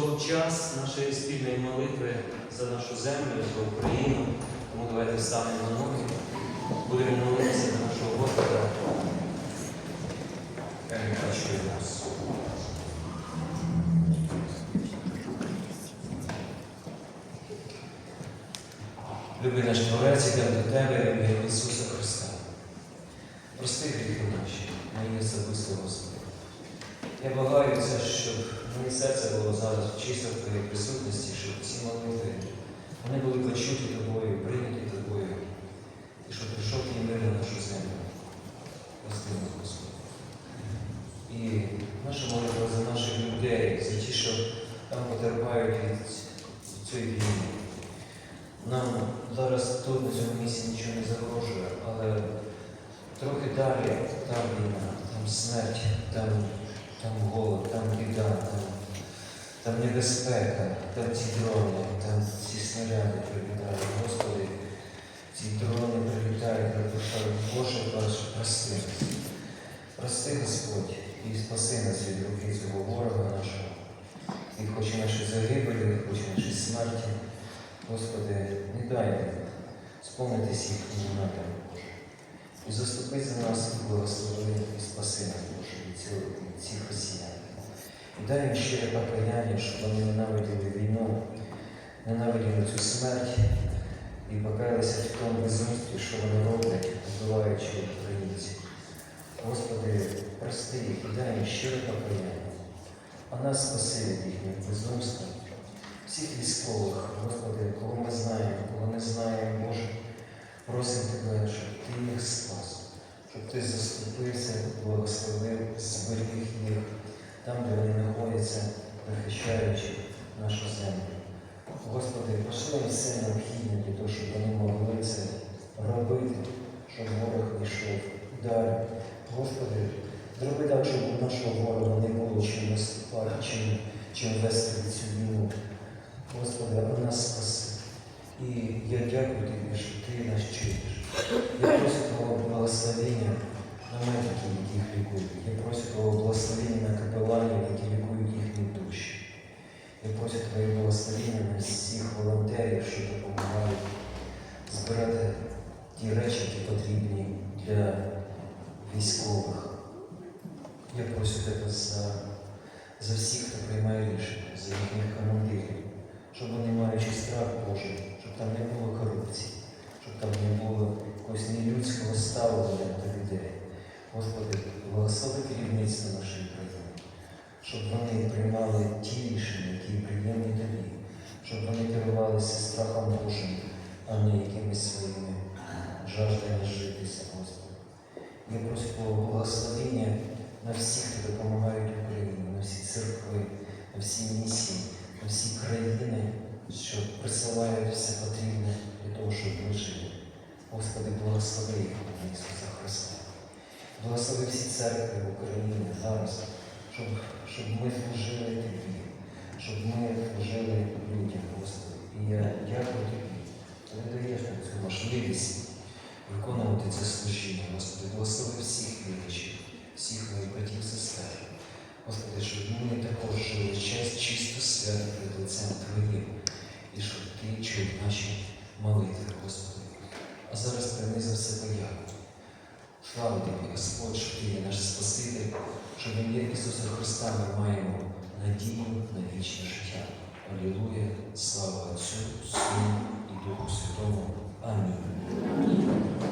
Прийшов час нашої спільної молитви за нашу землю, за Україну. Тому давайте встанемо на ноги. Будемо молитися за нашого Господа. Нас. Любий наш Творець, йдемо до Тебе, ім'я Ісуса Христа. Прости гріхи наші, мої особисто Господи. Я благаюся, щоб моє серце було зараз чисто в Твоїй присутності, щоб ці молитви вони були почуті тобою, прийняті тобою, і щоб прийшов твій мир на нашу землю. Прости нас, Господи. І наша молитва за наших людей, за ті, що там потерпають від цієї війни. Нам зараз тут, на цьому місці, нічого не загрожує, але трохи далі там війна, там смерть, там, там голод, там біда, там, там небезпека, там ці дрони, там ці снаряди прилітають. Господи, ці дрони прилітають, прилітають. Боже, Боже, прости. Прости, Господь, і спаси нас від руки цього ворога нашого. І хоче наші загибелі, хоче наші смерті. Господи, не дай нам сповнитись їхнім напрямку, І заступи за нас, і благослови, і спаси нас, Боже, від цього- від цих росіян. І дай їм щире покаяння, щоб вони ненавиділи війну, ненавиділи цю смерть і покаялися в тому безумстві, що вони роблять, вбиваючи українців. Господи, прости їх і дай їм щире покаяння, а нас спаси від їхніх безумства всіх військових, Господи, кого ми знаємо, кого не знаємо, Боже, просимо Тебе, щоб Ти їх спас, щоб Ти заступився, благословив, зберіг їх там, де вони знаходяться, захищаючи нашу землю. Господи, пошли їм все необхідне для того, щоб вони могли це робити, щоб ворог не йшов далі. Господи, зроби так, щоб у нашого ворога не було чим наступати, чим, чим вести цю війну. Господи, а нас спаси. І я дякую Тобі, що Ти нас чуєш. Я прошу Твого благословення на медиків, яких лікують. Я прошу Твого благословення на капеланів, які лікують їхні душі. Я прошу Твоє благословення на всіх волонтерів, що допомагають збирати ті речі, які потрібні для військових. Я прошу Тебе за, за всіх, хто приймає рішення, за їхніх командирів щоб вони маючи страх Божий, щоб там не було корупції, щоб там не було якогось нелюдського ставлення до людей. Господи, благослови керівництво нашої країни, щоб вони приймали ті рішення, які приємні тобі, щоб вони керувалися страхом Божим, а не якимись своїми жаждами житися, Господи. Я прошу про благословення на всіх, хто допомагають Україні, на всі церкви, на всі місії на всі країни, що присилають все потрібне для того, щоб ми жили. Господи, благослови їх на Ісуса Христа. Благослови всі церкви в Україні зараз, щоб, щоб ми служили Тобі, щоб ми служили людям, Господи. І я дякую Тобі, ти даєш нам цю можливість виконувати це служіння, Господи. Благослови всіх віручів, всіх моїх братів сестер. Господи, щоб ми також жили час чисто свято перед лицем Твоїм, і щоб Ти чув наші молитви, Господи. А зараз прийми за все подяку. Слава Тобі, Господь, що Ти є наш Спаситель, що в ім'я Ісуса Христа ми маємо надію на вічне життя. Алілуя, слава Отцю, Сину і Духу Святому. Амінь.